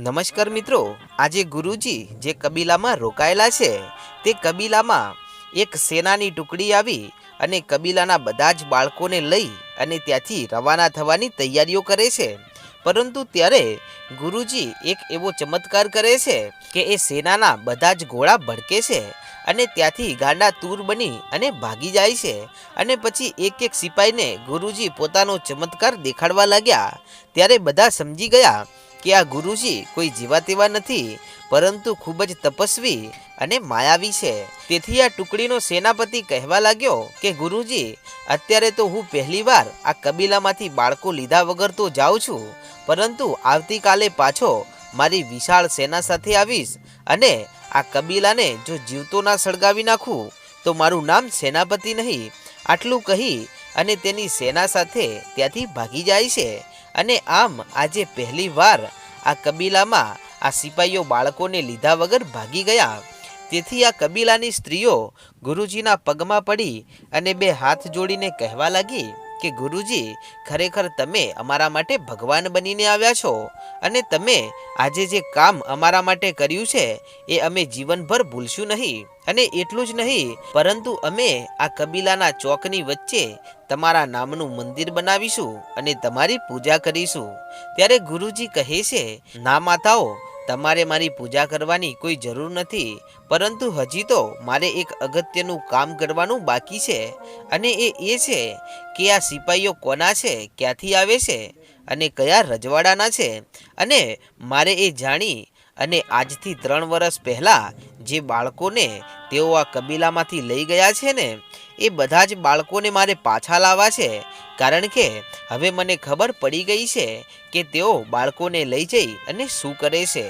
નમસ્કાર મિત્રો, આજે ગુરુજી જે કબીલામાં રોકાયેલા છે, તે કબીલામાં એક સેનાની ટુકડી આવી અને કબીલાના બધા જ બાળકોને લઈ અને ત્યાંથી રવાના થવાની તૈયારીઓ કરે છે. પરંતુ ત્યારે ગુરુજી એક એવો ચમત્કાર કરે છે કે એ સેનાના બધા જ ઘોડા ભડકે છે અને ત્યાંથી ગાંડા તૂર બની અને ભાગી જાય છે. અને પછી એક એક સિપાહીને ગુરુજી પોતાનો ચમત્કાર દેખાડવા લાગ્યા. ત્યારે બધા સમજી ગયા કે આ ગુરુજી કોઈ જીવા તેવા નથી, પરંતુ ખૂબ જ તપસ્વી અને માયાવી છે. તેથી આ ટુકડીનો સેનાપતિ કહેવા લાગ્યો કે, ગુરુજી, અત્યારે તો હું પહેલીવાર આ કબીલામાંથી બાળકો લીધા વગર તો જાઉં છું, પરંતુ આવતીકાલે પાછો મારી વિશાળ સેના સાથે આવીશ અને આ કબીલાને જો જીવતો ના સળગાવી નાખું, તો મારું નામ સેનાપતિ નહીં, આટલું કહી અને તેની સેના સાથે ત્યાંથી ભાગી જાય છે. અને આમ આજે પહેલી વાર આ કબીલામાં આ સિપાહીઓ બાળકોને લીધા વગર ભાગી ગયા. તેથી આ કબીલાની સ્ત્રીઓ ગુરુજીના પગમાં પડી અને બે હાથ જોડીને કહેવા લાગી કે ગુરુજી, ખરેખર તમે અમારા માટે ભગવાન બનીને આવ્યા છો અને તમે આજે જે કામ અમારા માટે કર્યું છે, એ અમે જીવનભર ભૂલશું નહીં અને એટલું જ નહીં, પરંતુ અમે આ કબીલાના ચોકની વચ્ચે તમારા નામનું મંદિર બનાવીશું અને તમારી પૂજા કરીશું. ત્યારે ગુરુજી કહે છે, ના માતાઓ તમારે મારી પૂજા કરવાની કોઈ જરૂર નથી, પરંતુ હજી તો મારે એક અગત્યનું કામ કરવાનું બાકી છે. અને એ એ છે કે આ સિપાહીઓ કોના છે, ક્યાંથી આવે છે, અને કયા રજવાડાના છે, અને મારે એ જાણી અને આજથી ત્રણ વર્ષ પહેલાં જે બાળકોને તેઓ આ કબીલામાંથી લઈ ગયા છે ને એ બધા જ બાળકોને મારે પાછા લાવવા છે. કારણ કે હવે મને ખબર પડી ગઈ છે કે તેઓ બાળકોને લઈ જઈ અને શું કરે છે.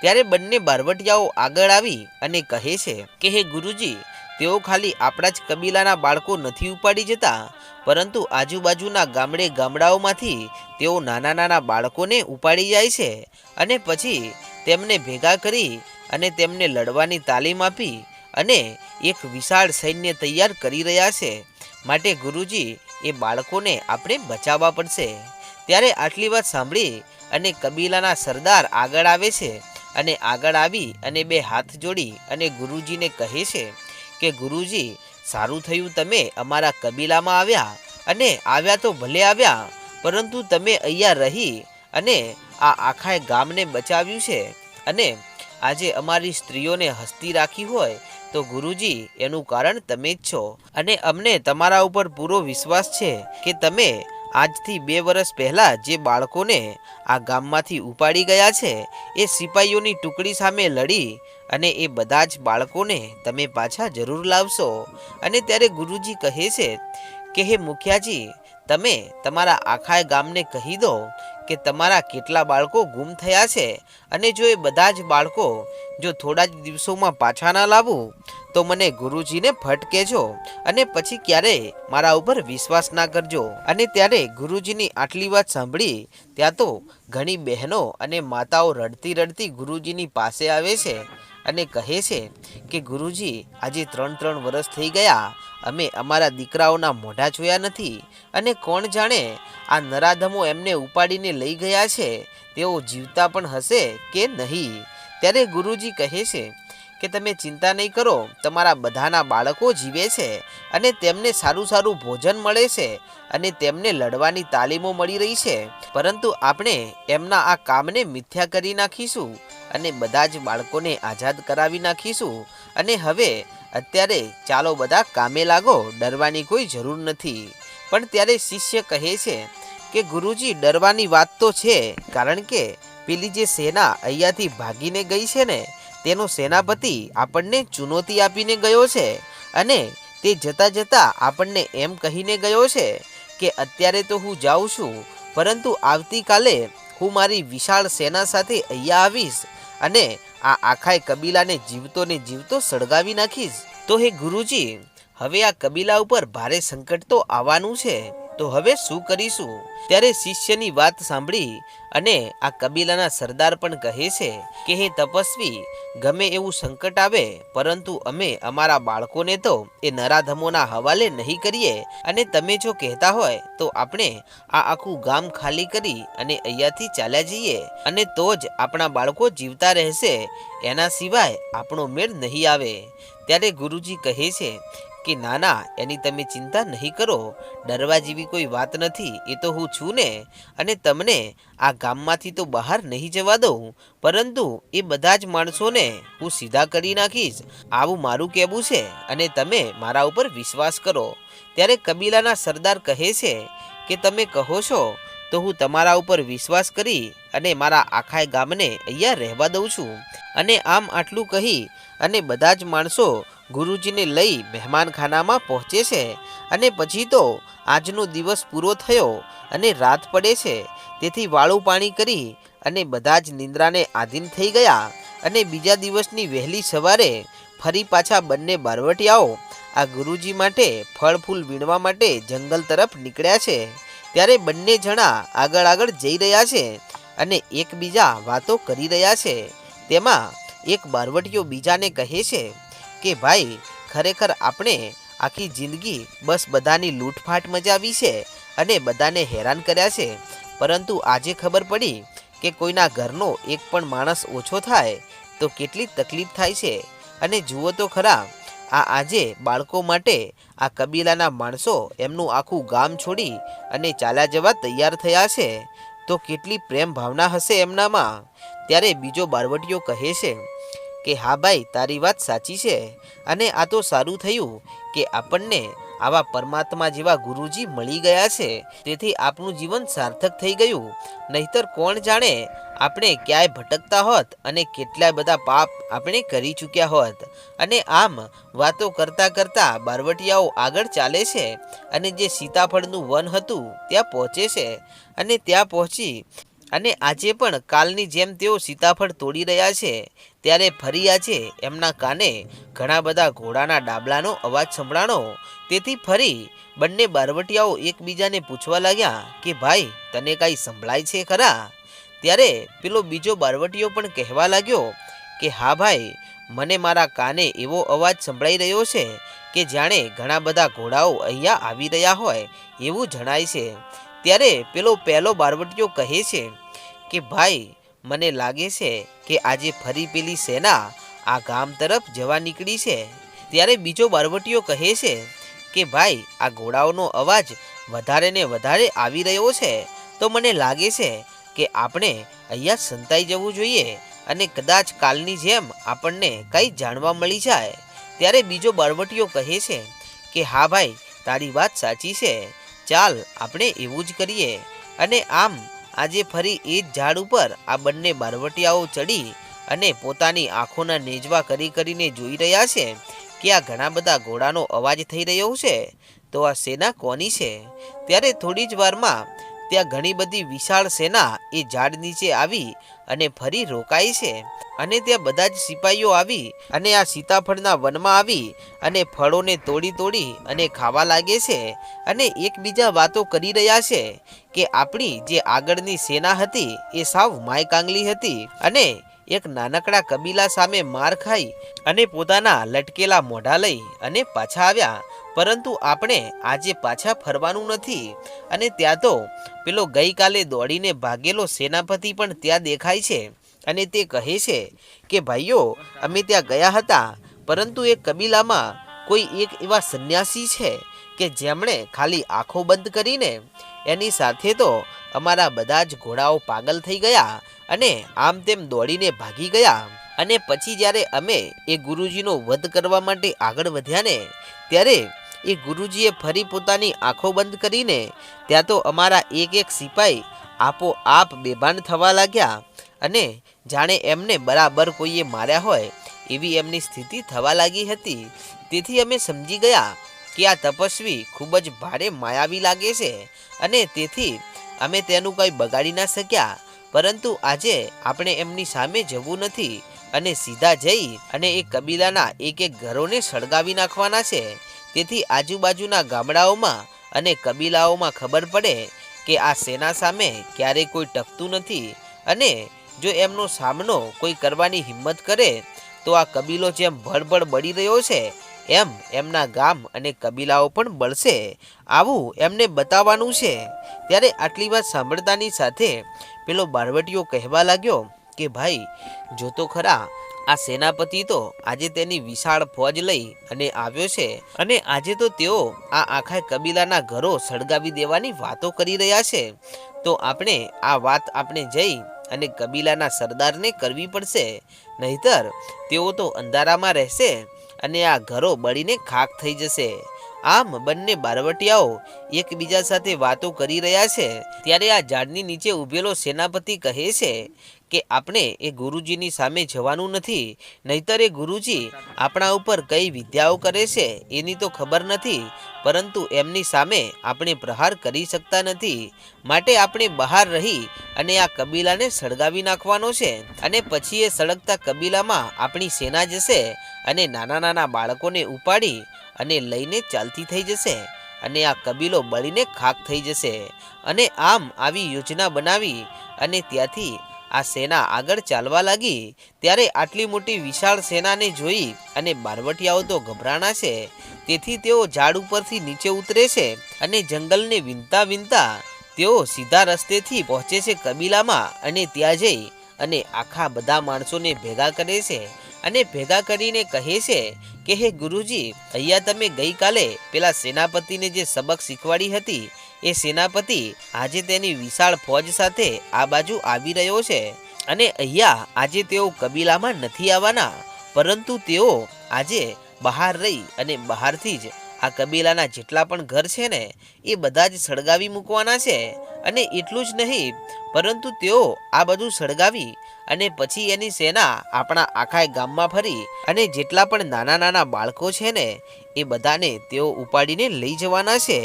ત્યારે બંને બારવટિયાઓ આગળ આવી અને કહે છે કે, હે ગુરુજી, તેઓ ખાલી આપણા જ કબીલાના બાળકો નથી ઉપાડી જતા, પરંતુ આજુબાજુના ગામડે ગામડાઓમાંથી તેઓ નાના નાના બાળકોને ઉપાડી જાય છે અને પછી તેમને ભેગા કરી અને તેમને લડવાની તાલીમ આપી અને એક વિશાળ સૈન્ય તૈયાર કરી રહ્યા છે. માટે ગુરુજી, એ બાળકોને આપણે બચાવવા પડશે. ત્યારે આટલી વાત સાંભળી અને કબીલાના સરદાર આગળ આવે છે અને આગળ આવી અને બે હાથ જોડી અને ગુરુજીને કહે છે કે, ગુરુજી, સારું થયું તમે અમારા કબીલામાં આવ્યા અને આવ્યા તો ભલે આવ્યા, પરંતુ તમે અહીંયા રહી અને આ આખા ગામને બચાવ્યું છે. અને આજે અમારી સ્ત્રીઓને હસ્તી રાખી હોય તો ગુરુજી, એનું કારણ તમે જ છો. અને અમને તમારા ઉપર પૂરો વિશ્વાસ છે કે તમે આજથી બે વર્ષ પહેલાં જે બાળકોને આ ગામમાંથી ઉપાડી ગયા છે, એ સિપાહીઓની ટુકડી સામે લડી અને એ બધા જ બાળકોને તમે પાછા જરૂર લાવશો. અને ત્યારે ગુરુજી કહે છે કે, હે મુખિયાજી, તમે તમારા આખા ગામને કહી દો કે તમારા કેટલા બાળકો ગુમ થયા છે? અને જો એ બધા જ બાળકો જો થોડા જ દિવસોમાં પાછા ના લાવું, તો મને ગુરુજીને ફટ કહેજો અને પછી ક્યારેય મારા ઉપર વિશ્વાસ ના કરજો. અને ત્યારે ગુરુજીની આટલી વાત સાંભળી, ત્યાં તો ઘણી બહેનો અને માતાઓ રડતી રડતી ગુરુજીની પાસે આવે છે. અને કહે છે કે ગુરુજી, આજે ત્રણ ત્રણ વર્ષ થઈ ગયા. અમે અમારા દીકરાઓના મોઢા જોયા નથી અને કોણ જાણે આ નરાધમો એમને ઉપાડીને લઈ ગયા છે. તેઓ જીવતા પણ હશે કે નહીં? ત્યારે ગુરુજી કહે છે કે તમે ચિંતા નહીં કરો, તમારા બધાના બાળકો જીવે છે અને તેમને સારું સારું ભોજન મળે છે અને તેમને લડવાની તાલીમો મળી રહી છે. પરંતુ આપણે એમના આ કામને મિથ્યા કરી નાખીશું. અને બધા જ બાળકોને આઝાદ કરાવી નાખીશું. અને હવે અત્યારે ચાલો બધા કામે લાગો, ડરવાની કોઈ જરૂર નથી. પણ ત્યારે શિષ્ય કહે છે કે, ગુરુજી, ડરવાની વાત તો છે, કારણ કે પેલી જે સેના અહીંયાથી ભાગીને ગઈ છે ને, તેનો સેનાપતિ આપણને ચુનૌતી આપીને ગયો છે. અને તે જતા જતા આપણને એમ કહીને ગયો છે કે, અત્યારે તો હું જાઉં છું, પરંતુ આવતીકાલે હું મારી વિશાળ સેના સાથે અહીંયા આવીશ અને આ આખાય કબીલાને જીવતો ને જીવતો સળગાવી નાખીશ. તો હે ગુરુજી, હવે આ કબીલા ઉપર ભારે સંકટ તો આવવાનું છે. તો હવે શું કરીશું? ત્યારે શિષ્યની વાત સાંભળી અને આ કબીલાના સરદાર પણ કહે છે કે, હે તપસ્વી, ગમે એવું સંકટ આવે, પરંતુ અમે અમારા બાળકોને તો એ નરાધમોના હવાલે નહીં કરીએ. અને તમે જો કહેતા હોય, તો આપણે આ આખું ગામ ખાલી કરી અને અહીંયાથી ચાલ્યા જઈએ. અને તો જ આપણા બાળકો જીવતા રહેશે. એના સિવાય આપણો મેળ નહીં આવે. ત્યારે ગુરુજી કહે છે કે ના ના એની તમે ચિંતા નહીં કરો. ડરવા જેવી કોઈ વાત નથી, એ તો હું છું ને. અને તમને આ ગામમાંથી તો બહાર નહીં જવા દઉં. પરંતુ એ બધા જ માણસોને હું સીધા કરી નાખીશ. આવું મારું કહેવું છે અને તમે મારા ઉપર વિશ્વાસ કરો. ત્યારે કબીલાના સરદાર કહે છે કે, તમે કહો છો, તો હું તમારા ઉપર વિશ્વાસ કરી અને મારા આખાય ગામને અહીંયા રહેવા દઉં છું. અને આમ આટલું કહી અને બધા જ માણસો ગુરુજીને લઈ મહેમાનખાનામાં પહોંચે છે અને પછી તો આજનો દિવસ પૂરો થયો અને રાત પડે છે. તેથી વાળું પાણી કરી અને બધા જ નિંદ્રાને આધીન થઈ ગયા અને બીજા દિવસની વહેલી સવારે ફરી પાછા બંને બારવટિયાઓ આ ગુરુજી માટે ફળ ફૂલ વીણવા માટે જંગલ તરફ નીકળ્યા છે. ત્યારે બંને જણા આગળ આગળ જઈ રહ્યા છે અને એકબીજા વાતો કરી રહ્યા છે. તેમાં એક બારવટીઓ બીજાને કહે છે કે ભાઈ, ખરેખર આપણે આખી જિંદગી બસ બધાની લૂંટફાટ મજાવી છે અને બધાને હેરાન કર્યા છે. પરંતુ આજે ખબર પડી કે કોઈના ઘરનો એક પણ માણસ ઓછો થાય તો કેટલી તકલીફ થાય છે. અને જુઓ તો ખરા, આ આજે બાળકો માટે આ કબીલાના માણસો એમનું આખું ગામ છોડી અને ચાલ્યા જવા તૈયાર થયા છે. તો કેટલી પ્રેમ ભાવના હશે એમનામાં? ત્યારે બીજો બારવટીઓ કહે છે કે હા ભાઈ, તારી વાત સાચી છે. અને આ તો સારું થયું કે આપણને આવા પરમાત્મા જેવા ગુરુજી મળી ગયા છે. તેથી આપણું જીવન સાર્થક થઈ ગયું. નહીતર કોણ જાણે આપણે ક્યાંય ભટકતા હોત અને કેટલાય બધા પાપ આપણે કરી ચૂક્યા હોત. અને આમ વાતો કરતાં કરતાં બારવટિયાઓ આગળ ચાલે છે અને જે સીતાફળનું વન હતું ત્યાં પહોંચે છે. અને ત્યાં પહોંચી અને આજે પણ કાલની જેમ તેઓ સીતાફળ તોડી રહ્યા છે. ત્યારે ફરી આજે એમના કાને ઘણા બધા ઘોડાના ડાબલાનો અવાજ સંભળાણો. તેથી ફરી બંને બારવટિયાઓ એકબીજાને પૂછવા લાગ્યા કે, ભાઈ, તને કાંઈ સંભળાય છે ખરા? ત્યારે પેલો બીજો બારવટીયો પણ કહેવા લાગ્યો કે, હા ભાઈ, મને મારા કાને એવો અવાજ સંભળાઈ રહ્યો છે કે જાણે ઘણા બધા ઘોડાઓ અહીંયા આવી રહ્યા હોય એવું જણાય છે. ત્યારે પેલો પહેલો બારવટીયો કહે છે કે, ભાઈ મને લાગે છે કે આજે ફરી પેલી સેના આ ગામ તરફ જવા નીકળી છે. ત્યારે બીજો બરવટીઓ કહે છે કે, ભાઈ, આ ઘોડાઓનો અવાજ વધારે ને વધારે આવી રહ્યો છે. તો મને લાગે છે કે આપણે અહીંયા સંતાઈ જવું જોઈએ અને કદાચ કાલની જેમ આપણને કંઈ જાણવા મળી જાય. ત્યારે બીજો બરવટીઓ કહે છે કે, હા ભાઈ, તારી વાત સાચી છે. ચાલ, આપણે એવું જ કરીએ. અને આમ આજે ફરી એ જ ઝાડ ઉપર આ બંને બારવટિયાઓ ચડી અને પોતાની આંખોના નેજવા કરી કરીને જોઈ રહ્યા છે કે આ ઘણા બધા ઘોડાનો અવાજ થઈ રહ્યો છે. તો આ સેના કોની છે? ત્યારે થોડી જ વારમાં ત્યાં ઘણી બધી વિશાળ સેના એ ઝાડ નીચે આવી અને ફરી રોકાઈ છે. અને ત્યાં બધા જ સિપાહીઓ આવી અને આ સીતાફળના વનમાં આવી અને ફળોને તોડી તોડી અને ખાવા લાગે છે. અને એકબીજા વાતો કરી રહ્યા છે કે આપણી જે આગળની સેના હતી એ સાવ માય કાંગલી હતી અને એક નાનકડા કબીલા સામે માર ખાઈ અને પોતાના લટકેલા મોઢા લઈ અને પાછા આવ્યા. પરંતુ આપણે આજે પાછા ફરવાનું નથી અને ત્યાં તો પેલો ગઈકાલે દોડીને ભાગેલો સેનાપતિ પણ ત્યાં દેખાય છે અને તે કહે છે કે, ભાઈઓ, અમે ત્યાં ગયા હતા, પરંતુ એ કબીલામાં કોઈ એક એવા સંન્યાસી છે કે જેમણે ખાલી આંખો બંધ કરીને એની સાથે તો અમારા બધા જ ઘોડાઓ પાગલ થઈ ગયા અને આમ તેમ દોડીને ભાગી ગયા. અને પછી જ્યારે અમે એ ગુરુજીનો વધ કરવા માટે આગળ વધ્યા ને, ત્યારે એ ગુરુજીએ ફરી પોતાની આંખો બંધ કરીને, ત્યાં તો અમારા એક એક સિપાઈ આપોઆપ બેભાન થવા લાગ્યા અને જાણે એમને બરાબર કોઈએ માર્યા હોય એવી એમની સ્થિતિ થવા લાગી હતી. તેથી અમે સમજી ગયા કે આ તપસ્વી ખૂબ જ ભારે માયાવી લાગે છે અને તેથી અમે તેનું કંઈ બગાડી ના શક્યા, પરંતુ આજે આપણે એમની સામે જવું નથી અને સીધા જઈ અને એ કબીલાના એક એક ઘરોને સળગાવી નાખવાના છે. તેથી આજુબાજુના ગામડાઓમાં અને કબીલાઓમાં ખબર પડે કે આ સેના સામે ક્યારેય કોઈ ટકતું નથી અને જો એમનો સામનો કોઈ કરવાની હિંમત કરે, તો આ કબીલો જેમ ભળભળ બળી રહ્યો છે એમ એમના ગામ અને કબીલાઓ પણ બળશે. આવું એમને બતાવવાનું છે. ત્યારે આટલી વાત સાંભળતાની સાથે પેલો બારવટીઓ કહેવા લાગ્યો કે, ભાઈ, જો તો ખરા, આ સેનાપતિ તો આજે તેની વિશાળ ફોજ લઈ અને આવ્યો છે અને આજે તો તેઓ આ આખા કબીલાના ઘરો સળગાવી દેવાની વાતો કરી રહ્યા છે. તો આપણે આ વાત આપણે જઈ અને કબીલાના સરદારને કરવી પડશે. નહીતર તેઓ તો અંધારામાં રહેશે અને આ ઘરો બળીને ખાક થઈ જશે. આમ બંને બારવટિયાઓ એકબીજા સાથે વાતો કરી રહ્યા છે. ત્યારે આ ઝાડની નીચે ઊભેલો સેનાપતિ કહે છે કે, આપણે એ ગુરુજીની સામે જવાનું નથી, નહીતર એ ગુરુજી આપણા ઉપર કઈ વિદ્યાઓ કરે છે, એની તો ખબર નથી, પરંતુ એમની સામે આપણે પ્રહાર કરી શકતા નથી. માટે આપણે બહાર રહી અને આ કબીલાને સળગાવી નાખવાનો છે. અને પછી એ સળગતા કબીલામાં આપણી સેના જશે અને નાના નાના બાળકોને ઉપાડી અને લઈને ચાલતી થઈ જશે. અને આ કબીલો બળીને ખાક થઈ જશે. અને આમ આવી યોજના બનાવી અને ત્યાંથી આ સેના આગળ ચાલવા લાગી. ત્યારે આટલી મોટી વિશાળ સેનાને જોઈ અને બારવટિયાઓ તો ગભરાણા છે. તેથી તેઓ ઝાડ ઉપરથી નીચે ઉતરે છે અને જંગલને વિનતા વિનતા તેઓ સીધા રસ્તેથી પહોંચે છે કબીલામાં અને ત્યાં જઈ અને આખા બધા માણસોને ભેગા કરે છે. અને ભેગા કરીને કહે છે કે, હે ગુરુજી, અહીંયા તમે ગઈકાલે પેલા સેનાપતિને જે સબક શીખવાડી હતી, એ સેનાપતિ આજે તેની વિશાળ ફોજ સાથે આ બાજુ આવી રહ્યો છે અને અહીંયા આજે તેઓ કબીલામાં નથી આવવાના, પરંતુ તેઓ આજે બહાર રહી અને બહારથી જ આ કબીલાના જેટલા પણ ઘર છે ને, એ બધા જ સળગાવી મૂકવાના છે. અને એટલું જ નહીં, પરંતુ તેઓ આ બધું સળગાવી અને પછી એની સેના આપણા આખા ગામમાં ફરી અને જેટલા પણ નાના નાના બાળકો છે ને, એ બધાને તેઓ ઉપાડીને લઈ જવાના છે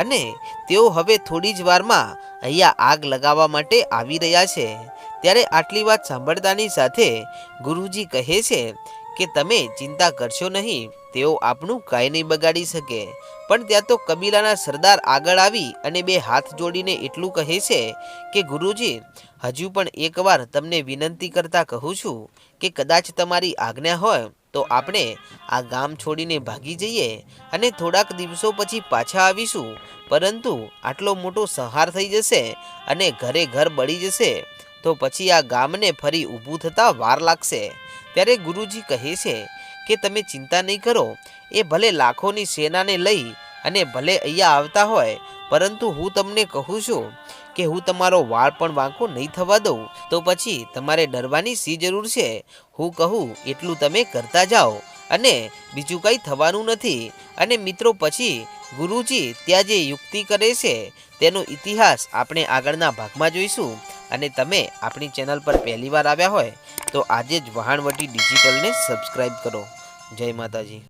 અને તેઓ હવે થોડી જ વારમાં અહીંયા આગ લગાવવા માટે આવી રહ્યા છે. ત્યારે આટલી વાત સાંભળતાની સાથે ગુરુજી કહે છે કે, તમે ચિંતા કરશો નહીં, તેઓ આપણું કાંઈ નહીં બગાડી શકે. પણ ત્યાં તો કબીલાના સરદાર આગળ આવી અને બે હાથ જોડીને એટલું કહે છે કે, ગુરુજી હજુ પણ એકવાર તમને વિનંતી કરતા કહું છું કે કદાચ તમારી આજ્ઞા હોય તો આપણે આ ગામ છોડીને ભાગી જઈએ અને થોડાક દિવસો પછી પાછા આવીશું. પરંતુ આટલો મોટો સહાર થઈ જશે અને ઘરે ઘર બળી જશે, તો પછી આ ગામને ફરી ઊભું થતાં વાર લાગશે. ત્યારે ગુરુજી કહે છે કે તમે ચિંતા નહીં કરો, એ ભલે લાખોની સેનાને લઈ અને ભલે અહીંયા આવતા હોય, પરંતુ હું તમને કહું છું કે હું તમારો વાળ પણ વાંકો નહીં થવા દઉં. તો પછી તમારે ડરવાની શી જરૂર છે? હું કહું, એટલું તમે કરતા જાઓ. અને બીજું કંઈ થવાનું નથી. અને મિત્રો, પછી ગુરુજી ત્યાં જે યુક્તિ કરે છે, તેનો ઇતિહાસ આપણે આગળના ભાગમાં જોઈશું. અને તમે આપણી ચેનલ પર પહેલીવાર આવ્યા હોય, તો આજે જ વહાણવટી ડિજિટલને સબસ્ક્રાઈબ કરો. જય માતાજી.